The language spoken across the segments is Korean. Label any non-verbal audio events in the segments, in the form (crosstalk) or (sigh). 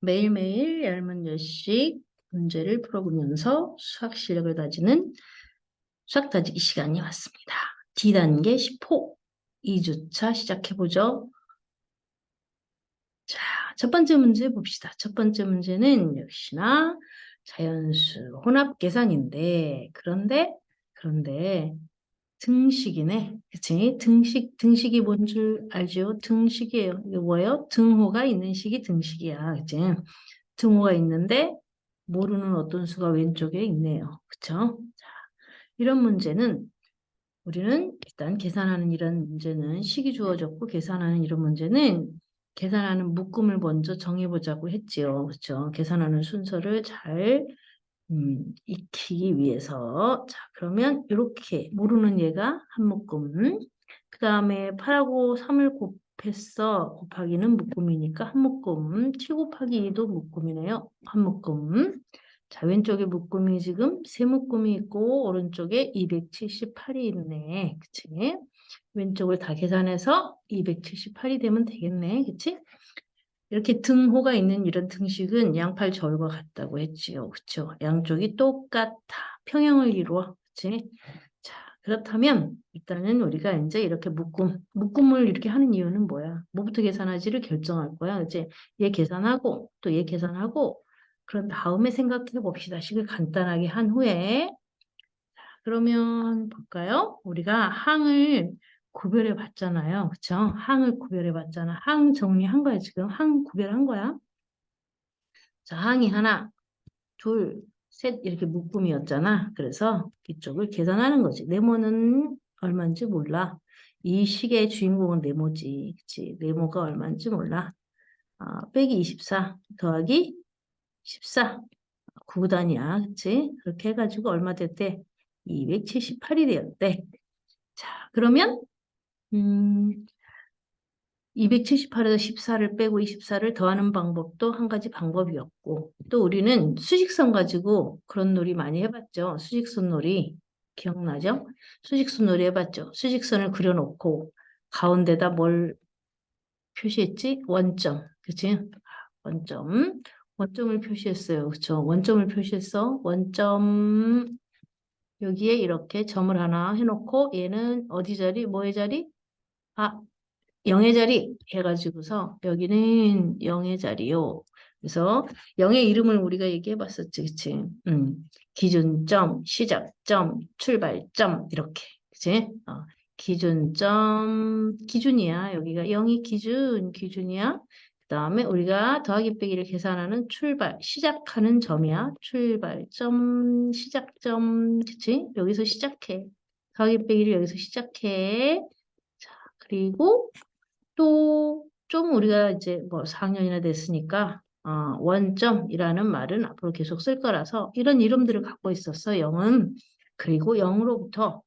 매일매일 열 문제씩 문제를 풀어보면서 수학 실력을 다지는 수학 다지기 시간이 왔습니다. D단계 10호 2주차 시작해보죠. 자, 첫 번째 문제 봅시다. 첫 번째 문제는 역시나 자연수 혼합 계산인데 그런데 그런데 등식이네. 그치? 등식, 등식이 뭔 줄 알죠? 등식이에요. 이게 뭐예요? 등호가 있는 식이 등식이야. 그치? 등호가 있는데 모르는 어떤 수가 왼쪽에 있네요. 그쵸? 자, 이런 문제는 우리는 일단 계산하는 이런 문제는 식이 주어졌고 계산하는 이런 문제는 계산하는 묶음을 먼저 정해보자고 했지요. 그렇죠? 계산하는 순서를 잘 음, 익히기 위해서. 자 그러면 이렇게 모르는 얘가 한 묶음. 그 다음에 8하고 3을 곱했어 곱하기는 묶음이니까 한 묶음. 7 곱하기 2도 묶음이네요. 한 묶음. 자 왼쪽에 묶음이 지금 세 묶음이 있고 오른쪽에 278이 있네. 그치? 왼쪽을 다 계산해서 278이 되면 되겠네. 그치 이렇게 등호가 있는 이런 등식은 양팔 저울과 같다고 했지요. 그쵸? 양쪽이 똑같아. 평형을 이루어. 그치? 자, 그렇다면 일단은 우리가 이제 이렇게 묶음, 묶음을 이렇게 하는 이유는 뭐야? 뭐부터 계산하지를 결정할 거야. 이제 얘 계산하고 또 얘 계산하고 그런 다음에 생각해 봅시다. 식을 간단하게 한 후에 자, 그러면 볼까요? 우리가 항을 구별해 봤잖아요. 그쵸? 항을 구별해 봤잖아. 항 정리한 거야, 지금. 항 구별한 거야. 자, 항이 하나, 둘, 셋 이렇게 묶음이었잖아. 그래서 이쪽을 계산하는 거지. 네모는 얼마인지 몰라. 이 식의 주인공은 네모지. 그치? 네모가 얼마인지 몰라. 아, 빼기 24 더하기 14. 9단이야. 그치? 그렇게 해가지고 얼마 됐대? 278이 되었대. 자, 그러면 음, 278에서 14를 빼고 24를 더하는 방법도 한 가지 방법이었고 또 우리는 수직선 가지고 그런 놀이 많이 해봤죠. 수직선 놀이 기억나죠? 수직선 놀이 해봤죠. 수직선을 그려놓고 가운데다 뭘 표시했지? 원점. 그치? 원점. 원점을 표시했어요. 그쵸? 원점을 표시했어. 원점 여기에 이렇게 점을 하나 해놓고 얘는 어디 자리? 뭐의 자리? 아, 0의 자리 해가지고서 여기는 0의 자리요. 그래서 0의 이름을 우리가 얘기해 봤었지, 그치? 음, 기준점, 시작점, 출발점, 이렇게. 그치? 어, 기준점, 기준이야. 여기가 0이 기준, 기준이야. 그 다음에 우리가 더하기 빼기를 계산하는 출발, 시작하는 점이야. 출발점, 시작점, 그치? 여기서 시작해. 더하기 빼기를 여기서 시작해. 그리고 또 좀 우리가 이제 뭐 4학년이나 됐으니까 어, 원점이라는 말은 앞으로 계속 쓸 거라서 이런 이름들을 갖고 있었어, 0은. 그리고 0으로부터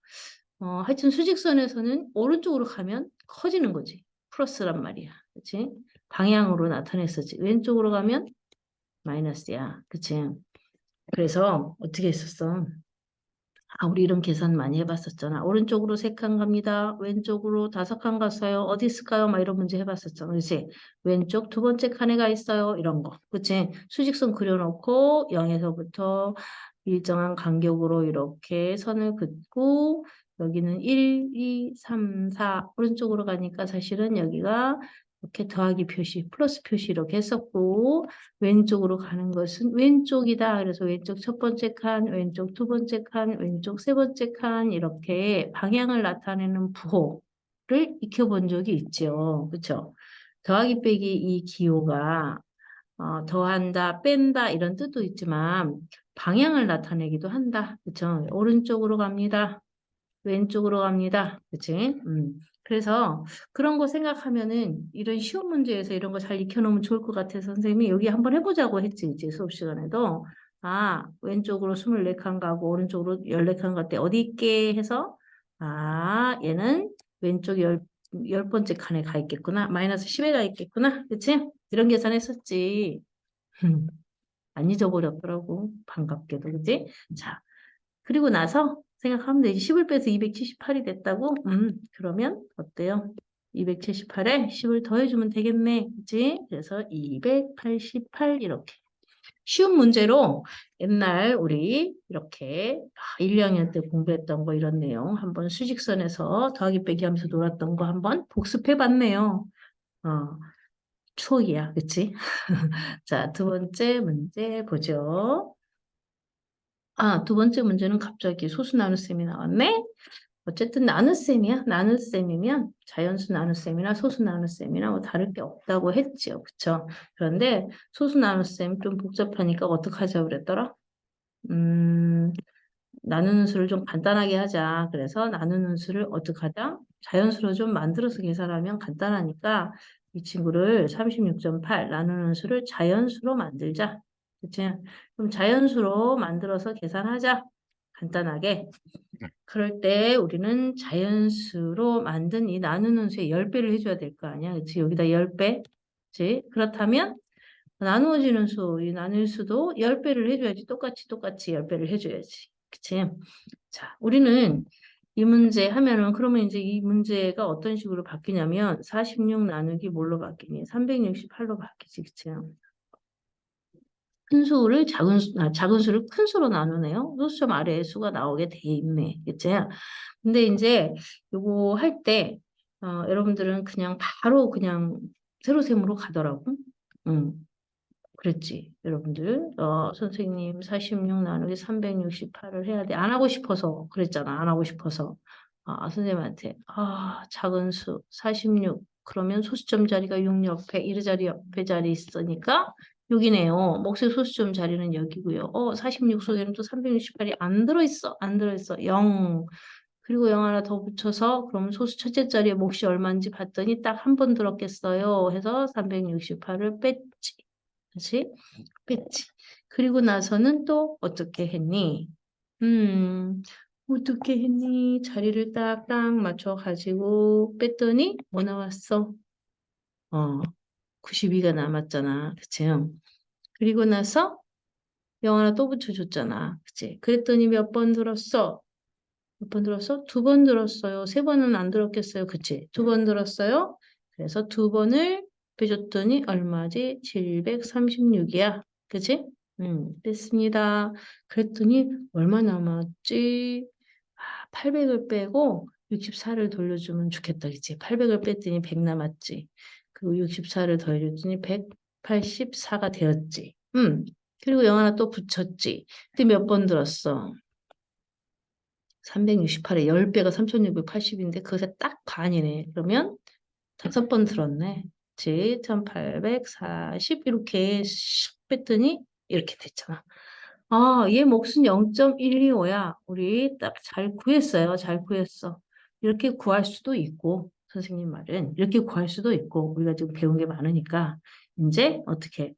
어, 하여튼 수직선에서는 오른쪽으로 가면 커지는 거지. 플러스란 말이야. 그치? 방향으로 나타냈었지. 왼쪽으로 가면 마이너스야. 그치? 그래서 어떻게 했었어? 아, 우리 이런 계산 많이 해봤었잖아. 오른쪽으로 세 칸 갑니다. 왼쪽으로 다섯 칸 갔어요. 어디 있을까요? 막 이런 문제 해봤었잖아. 그치? 왼쪽 두 번째 칸에 가 있어요. 이런 거. 그치? 수직선 그려놓고 0에서부터 일정한 간격으로 이렇게 선을 긋고 여기는 1, 2, 3, 4 오른쪽으로 가니까 사실은 여기가 이렇게 더하기 표시, 플러스 표시 이렇게 했었고 왼쪽으로 가는 것은 왼쪽이다. 그래서 왼쪽 첫 번째 칸, 왼쪽 두 번째 칸, 왼쪽 세 번째 칸 이렇게 방향을 나타내는 부호를 익혀본 적이 있죠. 그렇죠? 더하기 빼기 이 기호가 어, 더한다, 뺀다 이런 뜻도 있지만 방향을 나타내기도 한다. 그렇죠? 오른쪽으로 갑니다. 왼쪽으로 갑니다. 그치? 음. 그래서 그런 거 생각하면은 이런 쉬운 문제에서 이런 거 잘 익혀놓으면 좋을 것 같아서 선생님이 여기 한번 해보자고 했지, 이제 수업 시간에도. 아, 왼쪽으로 24칸 가고 오른쪽으로 14칸 갈때 어디 있게 해서 아, 얘는 왼쪽 열, 열 번째 칸에 가 있겠구나. 마이너스 10에 가 있겠구나. 그치? 이런 계산했었지. 안 잊어버렸더라고. 반갑게도. 그치? 자, 그리고 나서 생각하면 되지. 10을 빼서 278이 됐다고? 음, 그러면 어때요? 278에 10을 더해주면 되겠네. 그치? 그래서 288 이렇게. 쉬운 문제로 옛날 우리 이렇게 1, 2학년 때 공부했던 거 이런 내용 한번 수직선에서 더하기 빼기 하면서 놀았던 거 한번 복습해 봤네요. 어, 추억이야. 그치? (laughs) 자, 두 번째 문제 보죠. 아, 두 번째 문제는 갑자기 소수 나눗셈이 나왔네? 어쨌든 나눗셈이야. 나눗셈이면 자연수 나눗셈이나 소수 나눗셈이나 뭐 다를 게 없다고 했지요. 그쵸? 그런데 소수 나눗셈 좀 복잡하니까 어떡하자고 그랬더라? 음, 나누는 수를 좀 간단하게 하자. 그래서 나누는 수를 어떻게 하자? 자연수로 좀 만들어서 계산하면 간단하니까 이 친구를 36.8 나누는 수를 자연수로 만들자. 그치? 그럼 자연수로 만들어서 계산하자. 간단하게. 그럴 때 우리는 자연수로 만든 이 나누는 수의 10배를 해줘야 될 거 아니야. 그치? 여기다 10배. 그치? 그렇다면 나누어지는 수, 이 나눌 수도 10배를 해줘야지. 똑같이 똑같이 10배를 해줘야지. 그치? 자, 우리는 이 문제 하면은 그러면 이제 이 문제가 어떤 식으로 바뀌냐면 46 나누기 뭘로 바뀌니? 368로 바뀌지. 그치? 큰 수를 작은 수, 아, 작은 수를 큰 수로 나누네요. 소수점 아래에 수가 나오게 돼 있네. 그치? 근데 이제 요거 할 때, 어, 여러분들은 그냥 바로 그냥 세로셈으로 가더라고. 응. 그랬지, 여러분들. 어, 선생님 46 나누기 368을 해야 돼. 안 하고 싶어서 그랬잖아. 안 하고 싶어서. 아, 선생님한테 아, 작은 수 46. 그러면 소수점 자리가 6 옆에, 이르 자리 옆에 자리 있으니까 여기네요. 목색 소수점 자리는 여기고요. 어, 46 속에는 또 368이 안 들어있어. 안 들어있어. 0. 그리고 0 하나 더 붙여서 그러면 소수 첫째 자리에 몫이 얼마인지 봤더니 딱 한 번 들었겠어요. 해서 368을 뺐지. 그치? 뺐지. 그리고 나서는 또 어떻게 했니? 음, 어떻게 했니? 자리를 딱딱 맞춰 가지고 뺐더니 뭐 나왔어? 어, 92가 남았잖아. 그치? 그리고 나서 0 하나 또 붙여줬잖아. 그치? 그랬더니 몇 번 들었어? 몇 번 들었어? 두 번 들었어요. 세 번은 안 들었겠어요. 그치? 두 번 들었어요. 그래서 두 번을 빼줬더니 얼마지? 736이야. 그치? 음, 됐습니다. 그랬더니 얼마 남았지? 아, 800을 빼고 64를 돌려주면 좋겠다. 그치? 800을 뺐더니 100 남았지. 그리고 64를 더해줬더니 184가 되었지. 음, 그리고 0 하나 또 붙였지. 근데 몇번 들었어? 368에 10배가 3680인데 그것에 딱 반이네. 그러면 다섯 번 들었네. 그치? 1840 이렇게 슉 뺐더니 이렇게 됐잖아. 아, 얘 몫은 0.125야. 우리 딱 잘 구했어요. 잘 구했어. 이렇게 구할 수도 있고 선생님 말은 이렇게 구할 수도 있고 우리가 지금 배운 게 많으니까 이제 어떻게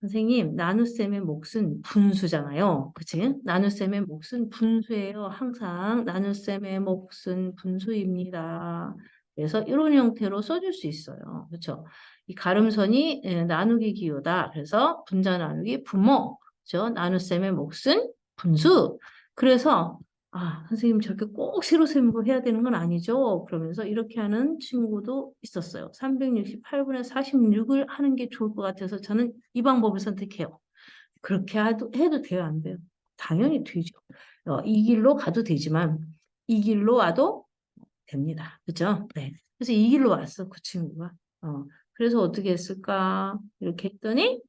선생님, 나눗셈의 몫은 분수잖아요. 그치? 나눗셈의 몫은 분수예요. 항상 나눗셈의 몫은 분수입니다. 그래서 이런 형태로 써줄 수 있어요. 그렇죠? 이 가름선이 예, 나누기 기호다. 그래서 분자 나누기 부모. 그렇죠? 나눗셈의 몫은 분수. 그래서 아, 선생님 저렇게 꼭 세로셈으로 해야 되는 건 아니죠. 그러면서 이렇게 하는 친구도 있었어요. 368분의 46을 하는 게 좋을 것 같아서 저는 이 방법을 선택해요. 그렇게 해도, 해도 돼요, 안 돼요? 당연히 되죠. 어, 이 길로 가도 되지만 이 길로 와도 됩니다. 그죠? 네. 그래서 이 길로 왔어, 그 친구가. 어, 그래서 어떻게 했을까? 이렇게 했더니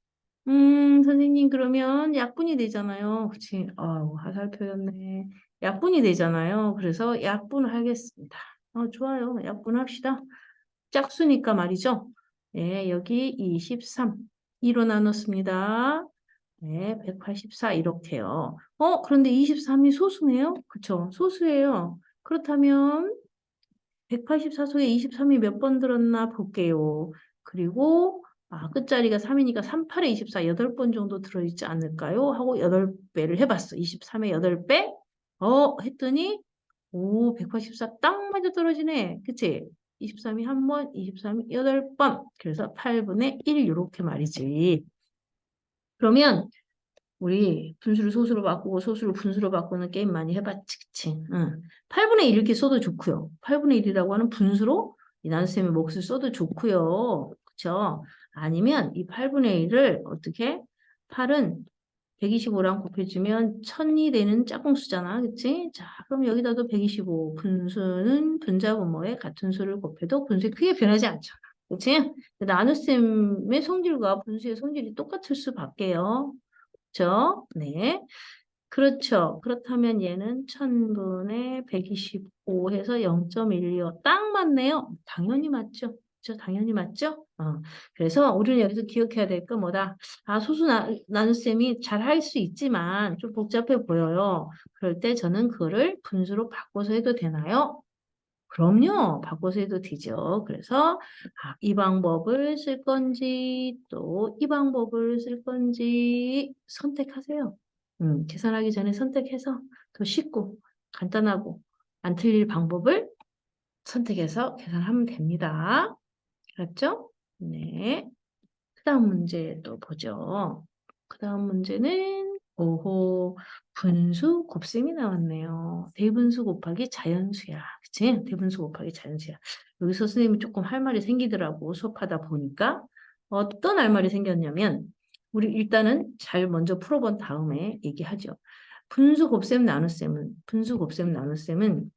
음, 선생님, 그러면 약분이 되잖아요. 그치? 아우, 화살표였네. 약분이 되잖아요. 그래서 약분을 하겠습니다. 어, 좋아요. 약분합시다. 짝수니까 말이죠. 네, 여기 23. 2로 나눴습니다. 네, 184 이렇게요. 어, 그런데 23이 소수네요? 그쵸? 소수예요. 그렇다면 184 속에 23이 몇 번 들었나 볼게요. 그리고 아, 끝자리가 3이니까 38에 24, 8번 정도 들어있지 않을까요? 하고 8배를 해봤어. 23에 8배? 어, 했더니 오, 184 딱 맞아 떨어지네. 그치? 23이 한 번, 23이 8번. 그래서 8분의 1 이렇게 말이지. 그러면 우리 분수를 소수로 바꾸고 소수를 분수로 바꾸는 게임 많이 해봤지, 그치? 응. 8분의 1 이렇게 써도 좋고요. 8분의 1이라고 하는 분수로 이 나눗셈의 몫을 써도 좋고요. 그쵸? 아니면 이 8분의 1을 어떻게? 8은 125랑 곱해주면 1000이 되는 짝꿍수잖아. 그치? 자, 그럼 여기다도 125. 분수는 분자분모의 같은 수를 곱해도 분수에 크게 변하지 않잖아. 그치? 나눗셈의 성질과 분수의 성질이 똑같을 수밖에요. 그쵸? 네. 그렇죠. 그렇다면 얘는 1000분의 125 해서 0.12요. 딱 맞네요. 당연히 맞죠. 그죠? 당연히 맞죠? 어. 그래서 우리는 여기서 기억해야 될 건 뭐다? 아, 소수 나, 나눗셈이 잘 할 수 있지만 좀 복잡해 보여요. 그럴 때 저는 그거를 분수로 바꿔서 해도 되나요? 그럼요. 바꿔서 해도 되죠. 그래서 아, 이 방법을 쓸 건지 또 이 방법을 쓸 건지 선택하세요. 음, 계산하기 전에 선택해서 더 쉽고 간단하고 안 틀릴 방법을 선택해서 계산하면 됩니다. 알았죠? 네. 그 다음 문제 또 보죠. 그 다음 문제는 오호 분수 곱셈이 나왔네요. 대분수 곱하기 자연수야. 그치? 대분수 곱하기 자연수야. 여기서 선생님이 조금 할 말이 생기더라고. 수업하다 보니까. 어떤 할 말이 생겼냐면 우리 일단은 잘 먼저 풀어본 다음에 얘기하죠. 분수 곱셈 나눗셈은 분수 곱셈 나눗셈은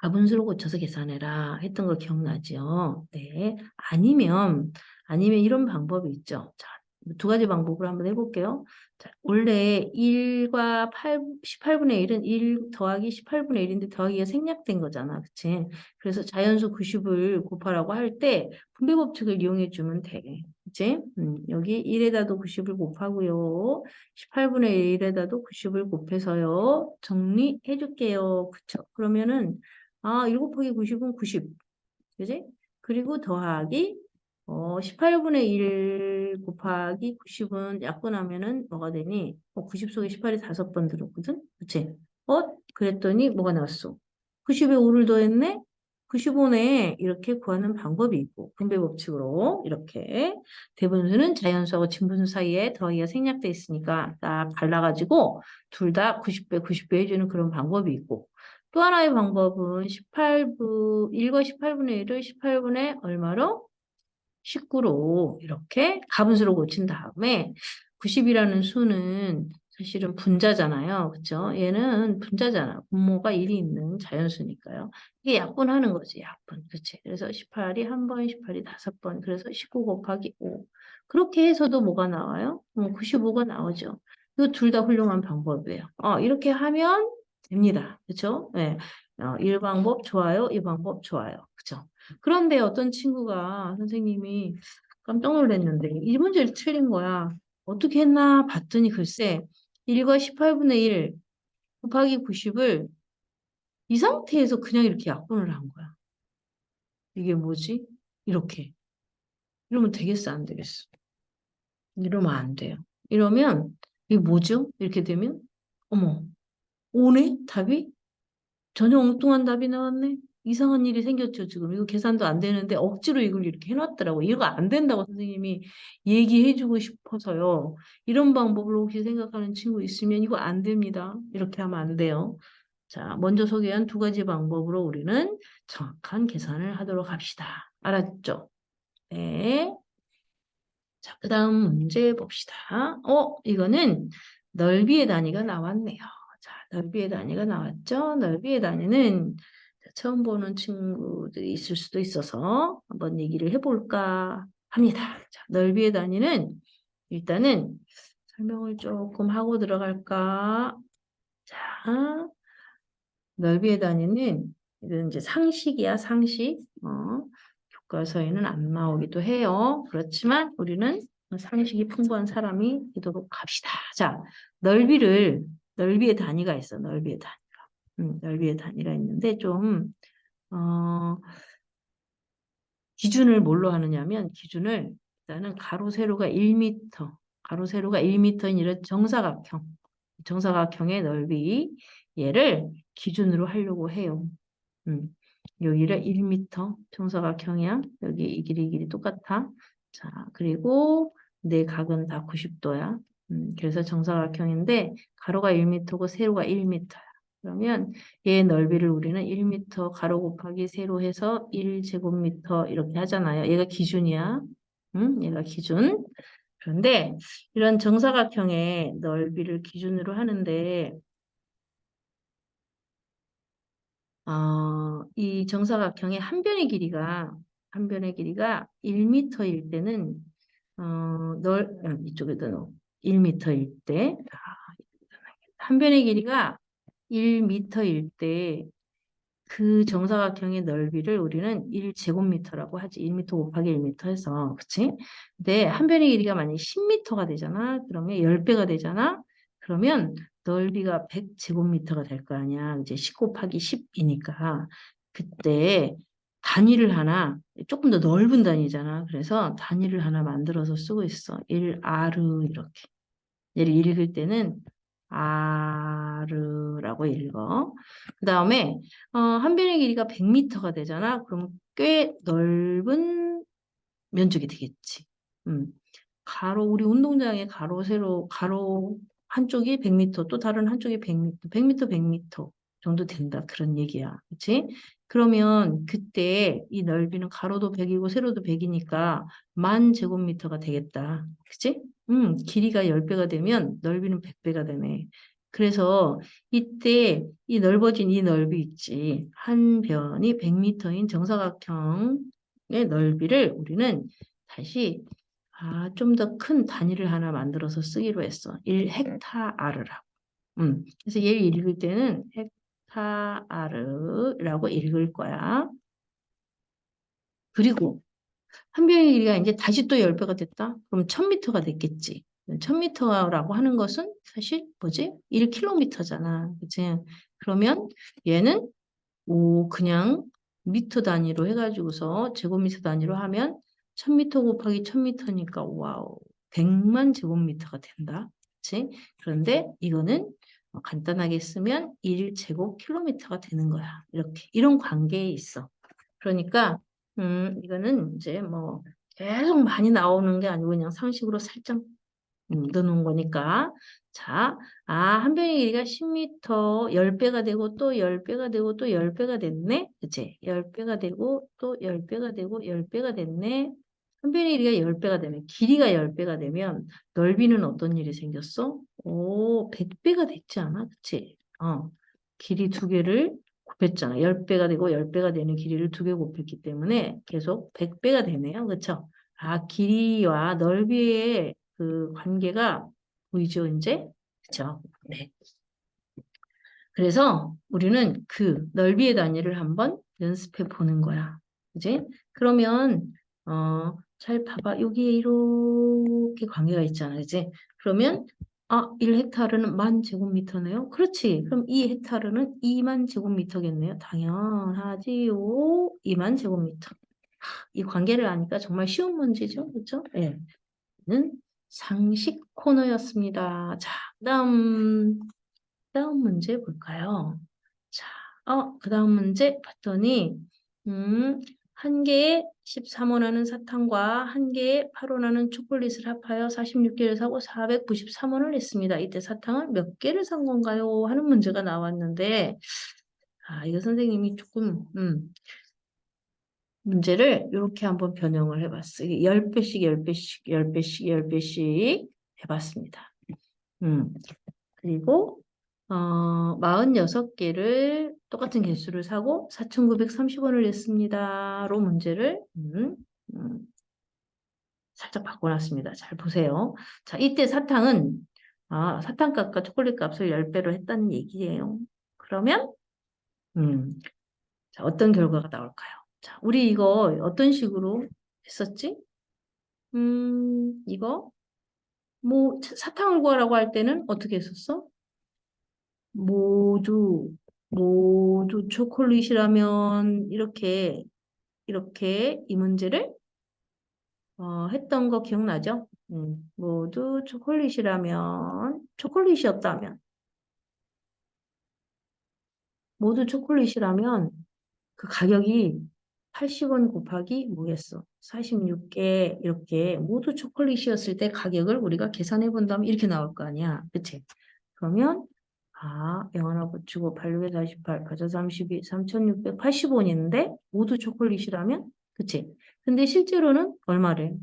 가분수로 고쳐서 계산해라 했던 거 기억나죠? 네. 아니면 아니면 이런 방법이 있죠. 자, 두 가지 방법으로 한번 해볼게요. 자, 원래 1과 8, 18분의 1은 1 더하기 18분의 1인데 더하기가 생략된 거잖아. 그치? 그래서 자연수 90을 곱하라고 할 때 분배 법칙을 이용해 주면 돼. 그치? 음, 여기 1에다도 90을 곱하고요. 18분의 1에다도 90을 곱해서요. 정리해 줄게요. 그쵸? 그러면은 아, 1 곱하기 90은 90. 그지? 그리고 더하기 어, 18분의 1 곱하기 90은 약분하면은 뭐가 되니? 어, 90 속에 18이 5번 들었거든? 그치? 어? 그랬더니 뭐가 나왔어? 90에 5를 더했네? 95네. 이렇게 구하는 방법이 있고, 분배 법칙으로 이렇게 대분수는 자연수하고 진분수 사이에 더하기가 생략돼 있으니까 딱 갈라가지고 둘 다 90배, 90배 해주는 그런 방법이 있고, 또 하나의 방법은 18분, 1과 18분의 1을 18분의 얼마로? 19로 이렇게 가분수로 고친 다음에 90이라는 수는 사실은 분자잖아요. 그죠? 얘는 분자잖아. 분모가 1이 있는 자연수니까요. 이게 약분하는 거지, 약분. 그치? 그래서 18이 한 번, 18이 다섯 번. 그래서 19 곱하기 5. 그렇게 해서도 뭐가 나와요? 95가 나오죠. 이거 둘 다 훌륭한 방법이에요. 어, 이렇게 하면 됩니다. 그쵸? 네. 어, 1방법 좋아요. 이 방법 좋아요. 그죠? 그런데 어떤 친구가 선생님이 깜짝 놀랐는데 이 문제를 틀린 거야. 어떻게 했나 봤더니 글쎄 1과 18분의 1 곱하기 90을 이 상태에서 그냥 이렇게 약분을 한 거야. 이게 뭐지? 이렇게. 이러면 되겠어? 안 되겠어? 이러면 안 돼요. 이러면 이게 뭐죠? 이렇게 되면 어머 오네 답이? 전혀 엉뚱한 답이 나왔네. 이상한 일이 생겼죠, 지금. 이거 계산도 안 되는데 억지로 이걸 이렇게 해놨더라고. 이거 안 된다고 선생님이 얘기해주고 싶어서요. 이런 방법을 혹시 생각하는 친구 있으면 이거 안 됩니다. 이렇게 하면 안 돼요. 자, 먼저 소개한 두 가지 방법으로 우리는 정확한 계산을 하도록 합시다. 알았죠? 네. 자, 그 다음 문제 봅시다. 어, 이거는 넓이의 단위가 나왔네요. 자, 넓이의 단위가 나왔죠? 넓이의 단위는 처음 보는 친구들이 있을 수도 있어서 한번 얘기를 해볼까 합니다. 자, 넓이의 단위는 일단은 설명을 조금 하고 들어갈까. 자, 넓이의 단위는 이건 이제 상식이야, 상식. 어, 교과서에는 안 나오기도 해요. 그렇지만 우리는 상식이 풍부한 사람이 되도록 합시다. 자, 넓이를, 넓이의 단위가 있어, 넓이의 단위. 음, 넓이의 단위가 있는데 좀 어, 기준을 뭘로 하느냐면 기준을 일단은 가로 세로가 1m, 가로 세로가 1m인 이런 정사각형, 정사각형의 넓이 얘를 기준으로 하려고 해요. 음, 여기를 1m 정사각형이야. 여기 이 길이 이 길이 똑같아. 자, 그리고 내 각은 다 90도야. 음, 그래서 정사각형인데 가로가 1m고 세로가 1m야. 그러면 얘 넓이를 우리는 1m 가로 곱하기 세로 해서 1제곱미터 이렇게 하잖아요. 얘가 기준이야. 응? 얘가 기준. 그런데 이런 정사각형의 넓이를 기준으로 하는데 어, 이 정사각형의 한 변의 길이가 한 변의 길이가 1m일 때는 어, 넓 아, 이쪽에다 넣어 1m일 때 한 변의 길이가 1m일 때 그 정사각형의 넓이를 우리는 1제곱미터라고 하지. 1m 곱하기 1m 해서. 그치? 근데 한 변의 길이가 만약에 10m가 되잖아. 그러면 10배가 되잖아. 그러면 넓이가 100제곱미터가 될 거 아니야. 이제 10 곱하기 10이니까. 그때 단위를 하나, 조금 더 넓은 단위잖아. 그래서 단위를 하나 만들어서 쓰고 있어. 1R 이렇게. 얘를 읽을 때는 R라고 읽어. 그 다음에 어, 한 변의 길이가 100m가 되잖아. 그럼 꽤 넓은 면적이 되겠지. 음. 가로 우리 운동장의 가로 세로 가로 한쪽이 100m 또 다른 한쪽이 100m 100m 100m 정도 된다 그런 얘기야. 그렇지? 그러면 그때 이 넓이는 가로도 100이고 세로도 100이니까 만 제곱미터가 되겠다. 그치? 음, 길이가 10배가 되면 넓이는 100배가 되네. 그래서 이때 이 넓어진 이 넓이 있지. 한 변이 100m인 정사각형의 넓이를 우리는 다시 아, 좀 더 큰 단위를 하나 만들어서 쓰기로 했어. 1헥타르라고. 음, 그래서 얘를 읽을 때는 헥 타르라고 읽을 거야. 그리고 한 변의 길이가 이제 다시 또 10배가 됐다? 그럼 1000m가 됐겠지. 1000m라고 하는 것은 사실 뭐지? 1km잖아. 그치? 그러면 얘는 오 그냥 미터 단위로 해가지고서 제곱미터 단위로 하면 1000m 곱하기 1000m니까 와우 100만 제곱미터가 된다. 그치? 그런데 이거는 간단하게 쓰면 1제곱킬로미터가 되는 거야. 이렇게 이런 관계에 있어. 그러니까 음, 이거는 이제 뭐 계속 많이 나오는 게 아니고 그냥 상식으로 살짝 음, 넣어놓은 거니까. 자, 아, 한 변의 길이가 10m 10배가 되고 또 10배가 되고 또 10배가 됐네. 그치? 10배가 되고 또 10배가 되고 10배가 됐네. 한 변의 길이가 10배가 되면 길이가 10배가 되면 넓이는 어떤 일이 생겼어? 오, 100배가 됐지 않아? 그치? 어, 길이 두 개를 곱했잖아. 10배가 되고 10배가 되는 길이를 두 개 곱했기 때문에 계속 100배가 되네요. 그렇죠? 아, 길이와 넓이의 그 관계가 보이죠, 이제? 그렇죠? 네. 그래서 우리는 그 넓이의 단위를 한번 연습해 보는 거야. 그지? 그러면 어, 잘 봐봐. 여기에 이렇게 관계가 있잖아. 그지? 그러면 아, 1헥타르는 만 제곱미터네요. 그렇지. 그럼 2헥타르는 2만 제곱미터겠네요. 당연하지요. 2만 제곱미터. 이 관계를 아니까 정말 쉬운 문제죠. 그렇죠? 예. 는 상식 코너였습니다. 자, 다음 다음 문제 볼까요? 자, 어, 그 다음 문제 봤더니 음, 한 개에 13원하는 사탕과 한 개에 8원하는 초콜릿을 합하여 46개를 사고 493원을 냈습니다. 이때 사탕을 몇 개를 산 건가요? 하는 문제가 나왔는데 아, 이거 선생님이 조금 음, 문제를 이렇게 한번 변형을 해봤어요. 10배씩, 10배씩, 10배씩, 10배씩 해봤습니다. 음, 그리고 어, 46개를 똑같은 개수를 사고 4,930원을 냈습니다. 로 문제를 음, 음, 살짝 바꿔놨습니다. 잘 보세요. 자, 이때 사탕은 아, 사탕값과 초콜릿 값을 10배로 했다는 얘기예요. 그러면 음, 자, 어떤 결과가 나올까요? 자, 우리 이거 어떤 식으로 했었지? 음, 이거 뭐 사탕을 구하라고 할 때는 어떻게 했었어? 모두 모두 초콜릿이라면 이렇게 이렇게 이 문제를 어, 했던 거 기억나죠? 음, 모두 초콜릿이라면 초콜릿이었다면 모두 초콜릿이라면 그 가격이 80원 곱하기 뭐겠어? 46개 이렇게 모두 초콜릿이었을 때 가격을 우리가 계산해 본다면 이렇게 나올 거 아니야. 그치? 그러면 아, 0 하나 붙이고 848, 432, 3685원인데 모두 초콜릿이라면? 그치? 근데 실제로는 얼마래?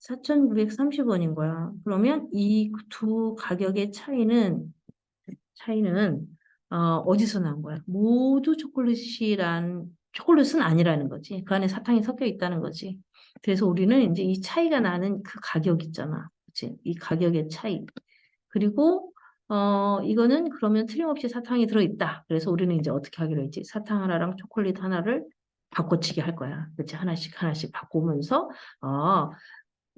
4,930원인 거야. 그러면 이 두 가격의 차이는 차이는 어, 어디서 난 거야? 모두 초콜릿이란 초콜릿은 아니라는 거지. 그 안에 사탕이 섞여 있다는 거지. 그래서 우리는 이제 이 차이가 나는 그 가격 있잖아. 그치? 이 가격의 차이. 그리고 어, 이거는 그러면 틀림없이 사탕이 들어있다. 그래서 우리는 이제 어떻게 하기로 했지? 사탕 하나랑 초콜릿 하나를 바꿔치기 할 거야. 그치? 하나씩 하나씩 바꾸면서 어,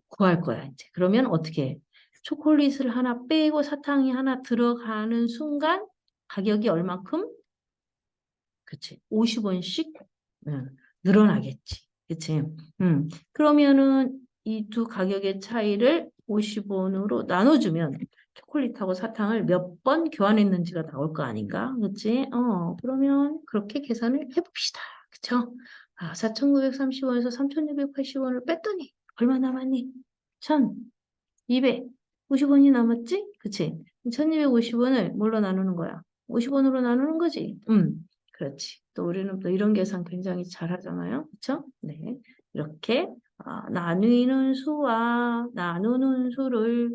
구할 거야. 이제 그러면 어떻게 해? 초콜릿을 하나 빼고 사탕이 하나 들어가는 순간 가격이 얼마큼? 그치. 50원씩 늘어나겠지. 그치. 음. 그러면은 이 두 가격의 차이를 50원으로 나눠주면 초콜릿하고 사탕을 몇 번 교환했는지가 나올 거 아닌가? 그치? 어, 그러면 그렇게 계산을 해봅시다. 그쵸? 아, 4,930원에서 3,280원을 뺐더니 얼마 남았니? 1,250원이 남았지? 그치? 1,250원을 뭘로 나누는 거야? 50원으로 나누는 거지? 음, 그렇지. 또 우리는 또 이런 계산 굉장히 잘 하잖아요. 그쵸? 네. 이렇게 아, 나누는 수와 나누는 수를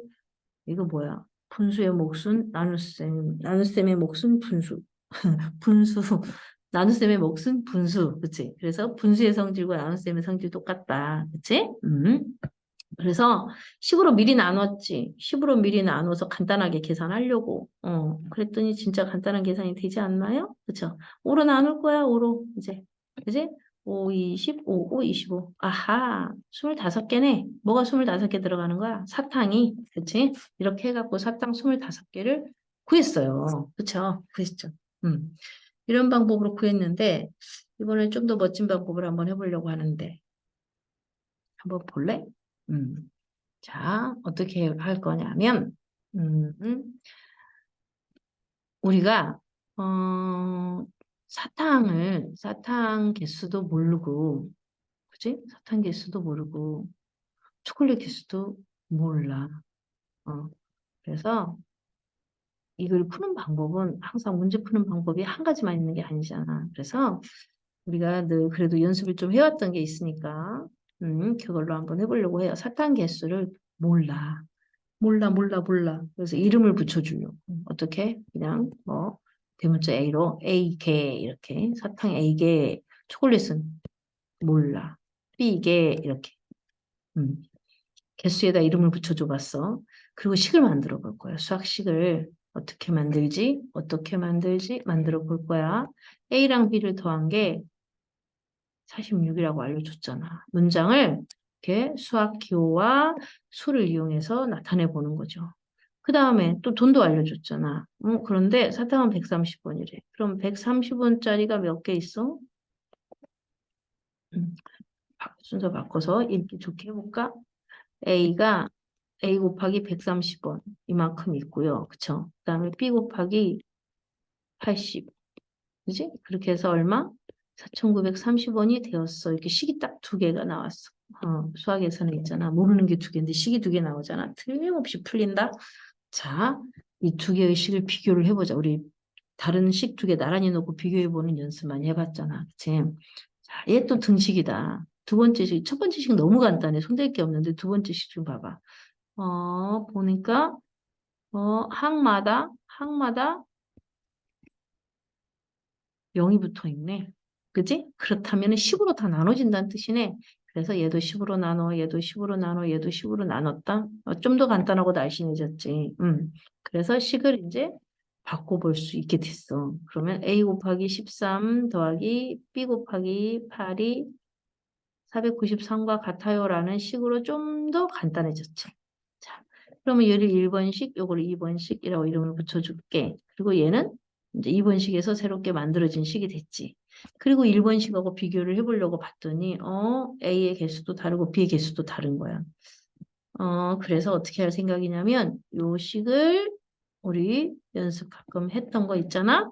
이거 뭐야? 분수의 몫은 나눗셈, 나눗셈의 몫은 분수. (laughs) 분수, 나눗셈의 몫은 분수. 그치? 그래서 분수의 성질과 나눗셈의 성질 똑같다. 그치? 음. 그래서 10으로 미리 나눴지. 10으로 미리 나눠서 간단하게 계산하려고. 어, 그랬더니 진짜 간단한 계산이 되지 않나요? 그쵸? 5로 나눌 거야, 5로. 이제. 그지? 5, 20, 5, 5, 25. 아하, 25개네. 뭐가 25개 들어가는 거야? 사탕이. 그치? 이렇게 해갖고 사탕 25개를 구했어요. 그쵸? 구했죠. 음. 이런 방법으로 구했는데, 이번에 좀 더 멋진 방법을 한번 해보려고 하는데, 한번 볼래? 음. 자, 어떻게 할 거냐면, 음, 우리가, 어, 사탕을, 사탕 개수도 모르고, 그지? 사탕 개수도 모르고, 초콜릿 개수도 몰라. 어, 그래서 이걸 푸는 방법은 항상 문제 푸는 방법이 한 가지만 있는 게 아니잖아. 그래서 우리가 늘 그래도 연습을 좀 해왔던 게 있으니까, 음, 그걸로 한번 해보려고 해요. 사탕 개수를 몰라. 몰라, 몰라, 몰라. 그래서 이름을 붙여주려고. 어떻게? 그냥 뭐 대문자 A로 A개 이렇게 사탕 A개 초콜릿은 몰라. B개 이렇게. 음. 개수에다 이름을 붙여줘 봤어. 그리고 식을 만들어 볼 거야. 수학식을 어떻게 만들지? 어떻게 만들지? 만들어 볼 거야. A랑 B를 더한 게 46이라고 알려줬잖아. 문장을 이렇게 수학 기호와 수를 이용해서 나타내 보는 거죠. 그 다음에 또 돈도 알려줬잖아. 어, 그런데 사탕은 130원이래. 그럼 130원짜리가 몇 개 있어? 음, 순서 바꿔서 읽기 좋게 해볼까? A가 A 곱하기 130원 이만큼 있고요. 그쵸? 그 다음에 B 곱하기 80. 그지? 그렇게 해서 얼마? 4,930원이 되었어. 이렇게 식이 딱 두 개가 나왔어. 어, 수학에서는 있잖아. 모르는 게 두 개인데 식이 두 개 나오잖아. 틀림없이 풀린다. 자, 이 두 개의 식을 비교를 해보자. 우리 다른 식 두 개 나란히 놓고 비교해보는 연습 많이 해봤잖아. 그치? 자, 얘 또 등식이다. 두 번째 식, 첫 번째 식 너무 간단해. 손댈 게 없는데 두 번째 식 좀 봐봐. 어, 보니까, 어, 항마다, 항마다 0이 붙어 있네. 그지? 그렇다면 10으로 다 나눠진다는 뜻이네. 그래서 얘도 10으로 나눠, 얘도 10으로 나눠, 얘도 10으로 나눴다. 어, 좀더 간단하고 날씬해졌지. 음. 그래서 식을 이제 바꿔볼 수 있게 됐어. 그러면 A 곱하기 13 더하기 B 곱하기 8이 493과 같아요라는 식으로 좀 더 간단해졌지. 자, 그러면 얘를 1번식, 요거를 2번식이라고 이름을 붙여줄게. 그리고 얘는 이제 2번식에서 새롭게 만들어진 식이 됐지. 그리고 1번식하고 비교를 해보려고 봤더니 어 A의 개수도 다르고 B의 개수도 다른 거야. 어 그래서 어떻게 할 생각이냐면 요 식을 우리 연습 가끔 했던 거 있잖아.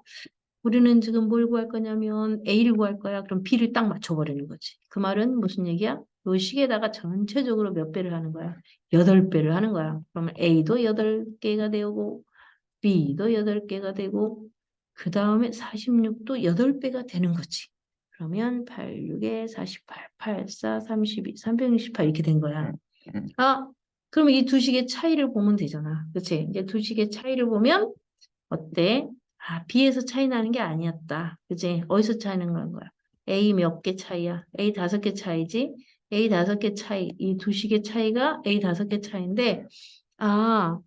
우리는 지금 뭘 구할 거냐면 A를 구할 거야. 그럼 B를 딱 맞춰버리는 거지. 그 말은 무슨 얘기야? 요 식에다가 전체적으로 몇 배를 하는 거야? 8배를 하는 거야. 그러면 A도 8개가 되고 B도 8개가 되고 그 다음에 46도 8배가 되는 거지. 그러면 8, 6에 48, 8, 4, 32, 368 이렇게 된 거야. 음. 아, 그러면 이두 식의 차이를 보면 되잖아. 그치? 이제 두 식의 차이를 보면 어때? 아, B에서 차이 나는 게 아니었다. 그치? 어디서 차이 나는 거야? A 몇 개 차이야? A 다섯 개 차이지? A 다섯 개 차이. 이 두 식의 차이가 A 다섯 개 차이인데, 아,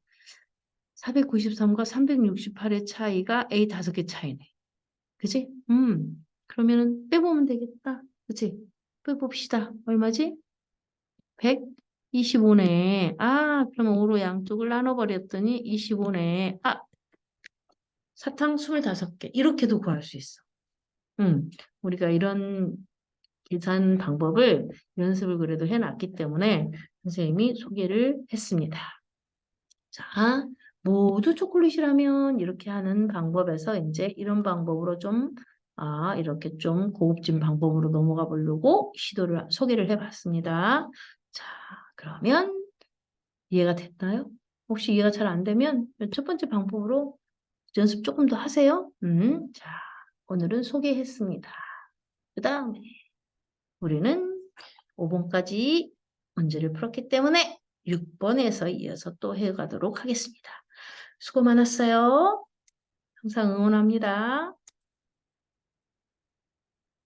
493과 368의 차이가 A 다섯 개 차이네. 그치? 음, 그러면은 빼보면 되겠다. 그치? 빼봅시다. 얼마지? 125네. 아, 그러면 5로 양쪽을 나눠버렸더니 25네. 아, 사탕 25개. 이렇게도 구할 수 있어. 음, 우리가 이런 계산 방법을 연습을 그래도 해놨기 때문에 선생님이 소개를 했습니다. 자, 모두 초콜릿이라면 이렇게 하는 방법에서 이제 이런 방법으로 좀, 아, 이렇게 좀 고급진 방법으로 넘어가 보려고 시도를, 소개를 해봤습니다. 자, 그러면 이해가 됐나요? 혹시 이해가 잘 안 되면 첫 번째 방법으로 연습 조금 더 하세요. 음, 자, 오늘은 소개했습니다. 그 다음에 우리는 5번까지 문제를 풀었기 때문에 6번에서 이어서 또 해가도록 하겠습니다. 수고 많았어요. 항상 응원합니다.